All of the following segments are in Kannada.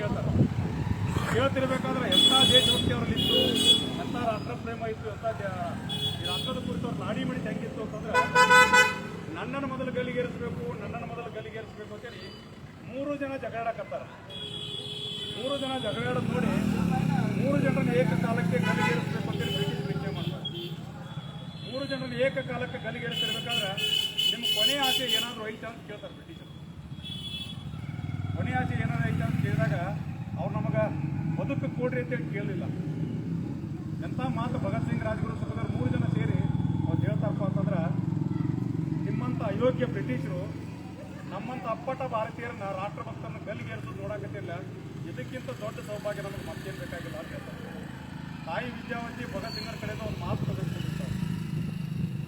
ಕೇಳ್ತಾರೆ. ಕೇಳ್ತಿರ್ಬೇಕಾದ್ರೆ ಎಂಥ ದೇಶಭಕ್ತಿ ಅವರಲ್ಲಿತ್ತು ಎಂಥ ರಾಷ್ಟ್ರ ಪ್ರೇಮ ಇತ್ತು, ಎಂಥ ಈ ರಾಷ್ಟ್ರದ ಕುರಿತು ನಾಡಿ ಮಿಡಿತ ಹೆಂಗಿತ್ತು ಅಂತಂದ್ರೆ, ನನ್ನನ್ನು ಮೊದಲು ಗಲ್ಲಿಗೇರಿಸಬೇಕು ನನ್ನನ್ನು ಮೊದಲು ಗಲ್ಲಿಗೇರಿಸಬೇಕು ಅಂತೇಳಿ ಮೂರು ಜನ ಜಗಳಾಡಕತ್ತಾರ ಮೂರು ಜನ ಜಗಳಾಡೋದು ನೋಡಿ ಮೂರು ಜನರನ್ನು ಏಕಕಾಲಕ್ಕೆ ಗಲ್ಲಿಗೇರಿಸಬೇಕು ಅಂತೇಳಿ ಬ್ರಿಟಿಷ್ ನಿಶ್ಚಯ ಮಾಡ್ತಾರೆ. ಮೂರು ಜನರನ್ನು ಏಕಕಾಲಕ್ಕೆ ಗಲ್ಲಿಗೇರಿಸಿರ್ಬೇಕಾದ್ರೆ ನಿಮ್ಮ ಕೊನೆ ಆಸೆ ಏನಾದರೂ ಐತೆ ಅಂತ ಕೇಳ್ತಾರೆ ಬ್ರಿಟಿಷರು ಕೊನೆ ಆಸೆ ಏನಾದ್ರು ಐತಾ ಅಂತ ಕೇಳಿದಾಗ ಅವ್ರು ನಮಗೆ ಅಂತೇಳಿ ಕೇಳಲಿಲ್ಲ. ಎಂಥ ಮಾತು ಭಗತ್ ಸಿಂಗ್ ರಾಜಗುರು ಸುಖದರ್ ಮೂರು ಜನ ಸೇರಿ ಅವ್ರು ಹೇಳ್ತಾರಪ್ಪ ಅಂತಂದ್ರೆ, ನಿಮ್ಮಂಥ ಅಯೋಗ್ಯ ಬ್ರಿಟಿಷರು, ನಮ್ಮಂಥ ಅಪ್ಪಟ ಭಾರತೀಯರನ್ನ ರಾಷ್ಟ್ರಭಕ್ತರನ್ನ ಗಲ್ಲಿಗೇರಿಸೋದು ನೋಡಕತ್ತಿಲ್ಲ ಇದಕ್ಕಿಂತ ದೊಡ್ಡ ಸೌಭಾಗ್ಯ ನಮಗೆ ಮತ್ತೇನು ಬೇಕಾಗಿಲ್ಲ ಅಂತ ಹೇಳ್ತಾರೆ. ತಾಯಿ ವಿದ್ಯಾವಂತಿ ಭಗತ್ ಸಿಂಗರ ಕಡೆಯಿಂದ ಒಂದು ಮಾತು ತೆಗೆದುಕೊಂಡಿರ್ತಾರೆ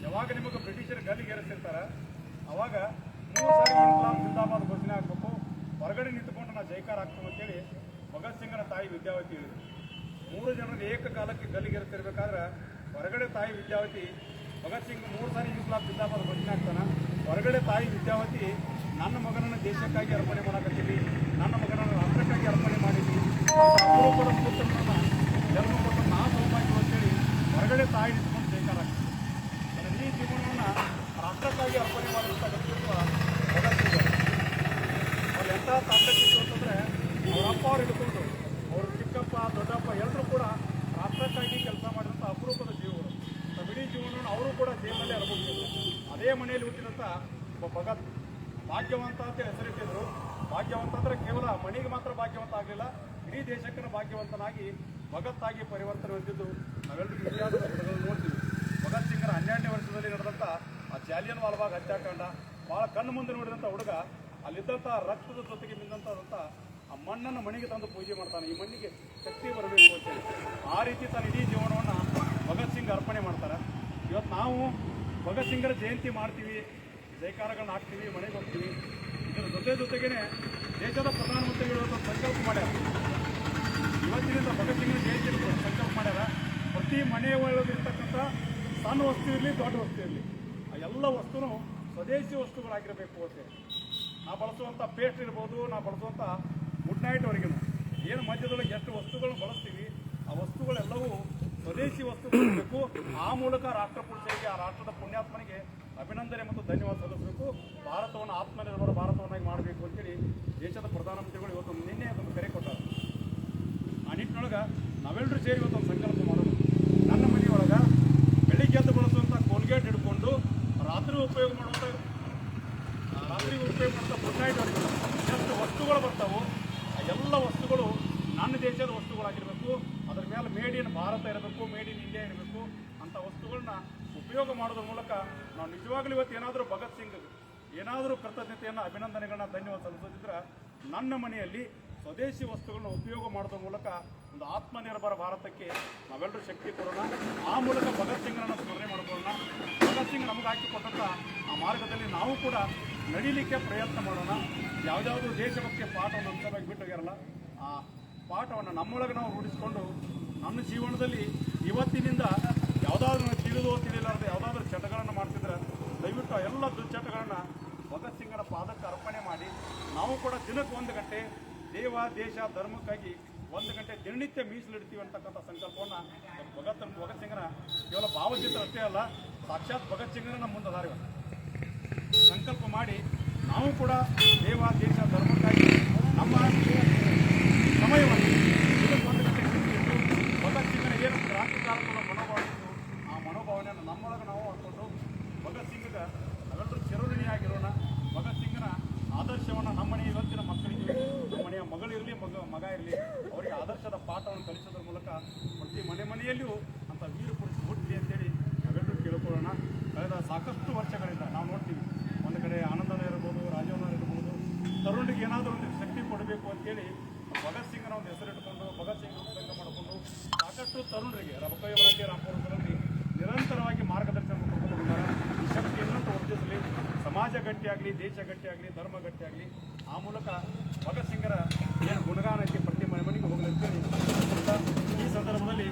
ಯಾವಾಗ ನಿಮಗೆ ಬ್ರಿಟಿಷರು ಗಲ್ಲಿಗೇರಿಸಿರ್ತಾರೆ ಅವಾಗ ಮೂರು ಸಾರಿ ಇನ್ಕ್ಲಾಬ್ ಜಿಂದಾಬಾದ್ ಘೋಷಣೆ ಹಾಕಬೇಕು, ಹೊರಗಡೆ ನಿಂತುಕೊಂಡು ನಾ ಜೈಕಾರ ಆಗ್ತೇವೆ ಅಂತೇಳಿ ಭಗತ್ ಸಿಂಗನ ತಾಯಿ ವಿದ್ಯಾವತಿ ಹೇಳಿದ್ರು. ಮೂರು ಜನರು ಏಕಕಾಲಕ್ಕೆ ಗಲ್ಲಿಗೆರ್ತಿರ್ಬೇಕಾದ್ರೆ ಹೊರಗಡೆ ತಾಯಿ ವಿದ್ಯಾವತಿ ಭಗತ್ ಸಿಂಗ್ ಮೂರು ಸಾರಿ ಜಿಂದಾಬಾದ್ ಭಜನೆ ಆಗ್ತಾನ ಹೊರಗಡೆ ತಾಯಿ ವಿದ್ಯಾವತಿ, ನನ್ನ ಮಗನನ್ನು ದೇಶಕ್ಕಾಗಿ ಅರ್ಪಣೆ ಮಾಡಕತ್ತೀವಿ ನನ್ನ ಮಗನನ್ನು ರಾಷ್ಟ್ರಕ್ಕಾಗಿ ಅರ್ಪಣೆ ಮಾಡಿದ್ವಿ ಅಪರೂಪದ ಪುತ್ರನನ್ನ ಜನ್ಮ ಕೊಟ್ಟು ನಾ ಸೌಭಾಗ್ಯ ಅಂತೇಳಿ ಹೊರಗಡೆ ತಾಯಿ ನಿಂತ್ಕೊಂಡು ಜೈಕಾರ ಈ ಜೀವನವನ್ನು ರಾಷ್ಟ್ರಕ್ಕಾಗಿ ಅರ್ಪಣೆ ಮಾಡುವಂಥ ವ್ಯಕ್ತಿತ್ವ ಭಗತ್ ಸಿಂಗ್ ಅವರು. ಎಂಥ ತಾಂಡಕ್ಕಿತ್ತು ಅಂತಂದ್ರೆ ಅವರಪ್ಪ ಅವ್ರ ಚಿಕ್ಕಪ್ಪ ದೊಡ್ಡಪ್ಪ ಎಲ್ಲರೂ ಕೂಡ ರಾಷ್ಟ್ರಕ್ಕಾಗಿ ಕೆಲಸ ಮಾಡಿದಂಥ ಅಪರೂಪದ ಜೀವಗಳು ತಮ್ಮ ಇಡೀ ಜೀವನವನ್ನು ಅವರು ಕೂಡ ಜೈಲಿನಲ್ಲಿ ಅನುಭವಿಸಿದ್ರು ಅದೇ ಒಬ್ಬ ಭಗತ್ ಭಾಗ್ಯವಂತ ಅಂತ ಹೆಸರಿಟ್ಟಿದ್ರು ಭಾಗ್ಯವಂತ ಅಂದ್ರೆ ಕೇವಲ ಮಣಿಗೆ ಮಾತ್ರ ಭಾಗ್ಯವಂತ ಆಗಲಿಲ್ಲ, ಇಡೀ ದೇಶಕ್ಕನ ಭಾಗ್ಯವಂತನಾಗಿ ಭಗತ್ತಾಗಿ ಪರಿವರ್ತನೆ ಹೊಂದಿದ್ದು ನಾವೆಲ್ಲರೂ ಇತಿಹಾಸ ನೋಡ್ತೀವಿ. ಭಗತ್ ಸಿಂಗರ ಹನ್ನೆರಡನೇ ವರ್ಷದಲ್ಲಿ ನಡೆದಂತ ಆ ಜಾಲಿಯನ್ ವಾಲ್ಬಾಗ್ ಹತ್ಯಾಕಾಂಡ ಭಾಳ ಕಣ್ಣು ಮುಂದೆ ನೋಡಿದಂಥ ಹುಡುಗ ಅಲ್ಲಿದ್ದಂಥ ರಕ್ತದ ಜೊತೆಗೆ ಮಿಂದಂಥದಂಥ ಆ ಮಣ್ಣನ್ನು ಮಣಿಗೆ ತಂದು ಪೂಜೆ ಮಾಡ್ತಾನೆ. ಈ ಮಣ್ಣಿಗೆ ಶಕ್ತಿ ಬರಬೇಕು ಅಂತೇಳಿ ಆ ರೀತಿ ತನ್ನ ಇಡೀ ಜೀವನವನ್ನು ಭಗತ್ ಸಿಂಗ್ ಅರ್ಪಣೆ ಮಾಡ್ತಾರೆ. ಇವತ್ತು ನಾವು ಭಗತ್ ಸಿಂಗರ ಜಯಂತಿ ಮಾಡ್ತೀವಿ ಜೈಕಾರಗಳನ್ನ ಹಾಕ್ತೀವಿ, ಮನೆಗೆ ಹೋಗ್ತೀವಿ. ಇದರ ಜೊತೆ ಜೊತೆಗೇನೆ ದೇಶದ ಪ್ರಧಾನಮಂತ್ರಿಗಳು ಸಂಕಲ್ಪ ಮಾಡ್ಯಾರ. ಇವತ್ತಿನಿಂದ ಭಗತ್ ಸಿಂಗರ ಜಯಂತಿ ಸಂಕಲ್ಪ ಮಾಡ್ಯಾರ. ಪ್ರತಿ ಮನೆಯ ಒಳಗಿರ್ತಕ್ಕಂಥ ಸಣ್ಣ ವಸ್ತು ಇರಲಿ, ದೊಡ್ಡ ವಸ್ತು ಇರಲಿ, ಆ ಎಲ್ಲ ವಸ್ತುನು ಸ್ವದೇಶಿ ವಸ್ತುಗಳಾಗಿರಬೇಕು ಅಂತ ನಾ ಬಳಸುವಂಥ ಪೇಸ್ಟ್ ಇರ್ಬೋದು, ನಾ ಬಳಸುವಂಥ ಗುಡ್ ನೈಟ್ ವರೆಗೂ ಏನು ಮಧ್ಯದೊಳಗೆ ಎಷ್ಟು ವಸ್ತುಗಳನ್ನು ಬಳಸ್ತೀವಿ, ಆ ವಸ್ತುಗಳೆಲ್ಲವೂ ಸ್ವದೇಶಿ ವಸ್ತುಗಳಿರಬೇಕು ಆ ಮೂಲಕ ರಾಷ್ಟ್ರ ಆ ರಾಷ್ಟ್ರದ ಪುಣ್ಯಾತ್ಮನಿಗೆ ಅಭಿನಂದನೆ ಮತ್ತು ಧನ್ಯವಾದ ಸಲ್ಲಿಸಬೇಕು. ಭಾರತವನ್ನು ಆತ್ಮನಿರ್ಭರ ಭಾರತವನ್ನಾಗಿ ಮಾಡಬೇಕು ಅಂತೇಳಿ ದೇಶದ ಪ್ರಧಾನಮಂತ್ರಿಗಳು ಇವತ್ತು ನಿನ್ನೆ ಒಂದು ಕರೆ ಕೊಟ್ಟರು. ಆ ನಿಟ್ಟಿನೊಳಗೆ ನಾವೆಲ್ಲರೂ ಸೇರಿ ಇವತ್ತೊಂದು ಸಂಕಲ್ಪ ಮಾಡೋದು. ನನ್ನ ಮನೆಯೊಳಗೆ ಬೆಳಿಗ್ಗೆ ಎದ್ದು ಬಳಸುವಂಥ ಕೋಲ್ಗೇಟ್ ಹಿಡ್ಕೊಂಡು ರಾತ್ರಿ ಉಪಯೋಗ ಮಾಡುವಂಥ ರಾತ್ರಿ ಉಪಯೋಗ ಮಾಡುವಂಥ ನೈಟ್ ಎಷ್ಟು ವಸ್ತುಗಳು ಬರ್ತಾವೋ. ಆ ಎಲ್ಲ ವಸ್ತುಗಳು ನನ್ನ ದೇಶದ ವಸ್ತುಗಳಾಗಿರಬೇಕು. ಅದ್ರ ಮೇಲೆ ಮೇಡ್ ಇನ್ ಭಾರತ ಇರಬೇಕು ಮೇಡ್ ಇನ್ ಇಂಡಿಯಾ ಇರಬೇಕು ಅಂತ ವಸ್ತುಗಳನ್ನ ಉಪಯೋಗ ಮಾಡೋದ್ರ ಮೂಲಕ ನಾವು ನಿಜವಾಗ್ಲೂ ಇವತ್ತು ಏನಾದರೂ ಭಗತ್ ಸಿಂಗ್ ಏನಾದರೂ ಕೃತಜ್ಞತೆಯನ್ನು, ಅಭಿನಂದನೆಗಳನ್ನ, ಧನ್ಯವಾದ ಸಲ್ಲಿಸೋದಿದ್ರೆ ನನ್ನ ಮನೆಯಲ್ಲಿ ಸ್ವದೇಶಿ ವಸ್ತುಗಳನ್ನ ಉಪಯೋಗ ಮಾಡೋದ್ರ ಮೂಲಕ ಒಂದು ಆತ್ಮನಿರ್ಭರ ಭಾರತಕ್ಕೆ ನಾವೆಲ್ಲರೂ ಶಕ್ತಿ ಕೊಡೋಣ. ಆ ಮೂಲಕ ಭಗತ್ ಸಿಂಗ್ರನ್ನ ಸ್ಮರಣೆ ಮಾಡಿಕೊಳ್ಳೋಣ. ಭಗತ್ ಸಿಂಗ್ ನಮಗೆ ಹಾಕಿಕೊಟ್ಟಂಥ ಆ ಮಾರ್ಗದಲ್ಲಿ ನಾವು ಕೂಡ ನಡೀಲಿಕ್ಕೆ ಪ್ರಯತ್ನ ಮಾಡೋಣ. ಯಾವುದಾದ್ರೂ ದೇಶಭಕ್ತಿಯ ಪಾಠವನ್ನು ಅಂಶವಾಗಿ ಬಿಟ್ಟು ಆ ಪಾಠವನ್ನು ನಮ್ಮೊಳಗೆ ನಾವು ರೂಢಿಸಿಕೊಂಡು ನನ್ನ ಜೀವನದಲ್ಲಿ ಇವತ್ತಿನಿಂದ ಯಾವುದಾದ್ರೂ ತಿಳಿದೋ ತಿಳಿಲಾರದೆ ಯಾವುದಾದ್ರೂ ಚಟಗಳನ್ನು ಮಾಡ್ತಿದ್ರೆ ದಯವಿಟ್ಟು ಎಲ್ಲ ದುಶ್ಚಟಗಳನ್ನು ಭಗತ್ ಸಿಂಗನ ಪಾದಕ್ಕೆ ಅರ್ಪಣೆ ಮಾಡಿ ನಾವು ಕೂಡ ದಿನಕ್ಕೆ ಒಂದು ಗಂಟೆ ದೇವ, ದೇಶ, ಧರ್ಮಕ್ಕಾಗಿ ಒಂದು ಗಂಟೆ ದಿನನಿತ್ಯ ಮೀಸಲಿಡ್ತೀವಿ ಅಂತಕ್ಕಂಥ ಸಂಕಲ್ಪವನ್ನು ಭಗತ್ ಭಗತ್ ಸಿಂಗನ ಕೇವಲ ಭಾವಚಿತ್ರ ಅಷ್ಟೇ ಅಲ್ಲ, ಸಾಕ್ಷಾತ್ ಭಗತ್ ಸಿಂಗನ ನಮ್ಮ ಮುಂದೆ ದಾರಿ ಸಂಕಲ್ಪ ಮಾಡಿ ನಾವು ಕೂಡ ದೇವ, ದೇಶ, ಧರ್ಮಕ್ಕಾಗಿ ನಮ್ಮ ಸಮಯವನ್ನು ಭಗತ್ ಸಿಂಗನ ಏನು ಮನೋಭಾವ ಇತ್ತು ಆ ಮನೋಭಾವನೆಯನ್ನು ನಮ್ಮೊಳಗೆ ನಾವು ಹಾಕ್ಕೊಂಡು ಭಗತ್ ಸಿಂಗ್ಗೆ ನಾವೆಲ್ಲರೂ ಚಿರಋಣಿಯಾಗಿರೋಣ ಭಗತ್ ಆದರ್ಶವನ್ನು ನಮ್ಮ ಮನೆಯ ಇವತ್ತಿನ ಮಕ್ಕಳಿಗೆ ಮನೆಯ ಮಗಳಿರಲಿ ಮಗ ಮಗ ಇರಲಿ ಅವರಿಗೆ ಆದರ್ಶದ ಪಾಠವನ್ನು ಕಲಿಸೋದ್ರ ಮೂಲಕ ಪ್ರತಿ ಮನೆ ಮನೆಯಲ್ಲಿಯೂ ಅಂತ ವೀರ ಪುರುಷ ಹುಟ್ಟಿ ಅಂತೇಳಿ ನಾವೆಲ್ಲರೂ ಕೇಳ್ಕೊಳ್ಳೋಣ. ಕಳೆದ ಸಾಕಷ್ಟು ವರ್ಷಗಳಿಂದ ನಾವು ನೋಡ್ತೀವಿ ಒಂದು ಕಡೆ ಆನಂದನ ಇರ್ಬೋದು ರಾಜವನ ಇರ್ಬೋದು ತರುಣಿಗೆ ಏನಾದರೂ ಒಂದು ಶಕ್ತಿ ಕೊಡಬೇಕು ಅಂತೇಳಿ ಭಗತ್ ಸಿಂಗ್ನ ಒಂದು ಹೆಸರಿಟ್ಕೊಂಡು ಭಗತ್ ಸಿಂಗ್ ಸಂಘ ಮಾಡಿಕೊಂಡು ಸಾಕಷ್ಟು ತರುಣರಿಗೆ ರಬಕೈ ವರಟ್ಟಿ ರಾಮಪುರದಲ್ಲಿ ನಿರಂತರವಾಗಿ ಮಾರ್ಗದರ್ಶನ ಬಂದಾರ ಈ ಶಕ್ತಿಯನ್ನು ವರ್ಧಿಸಲಿ ಸಮಾಜ ಗಟ್ಟಿಯಾಗಲಿ, ದೇಶ ಗಟ್ಟಿಯಾಗಲಿ, ಧರ್ಮ ಗಟ್ಟಿಯಾಗಲಿ, ಆ ಮೂಲಕ ಭಗತ್ ಸಿಂಗರ ಏನು ಗುಣಗಾನ ಐತಿ ಪ್ರತಿ ಮನೆ ಮನೆಗೆ ಹೋಗಲಿದ್ದೇನೆ ಈ ಸಂದರ್ಭದಲ್ಲಿ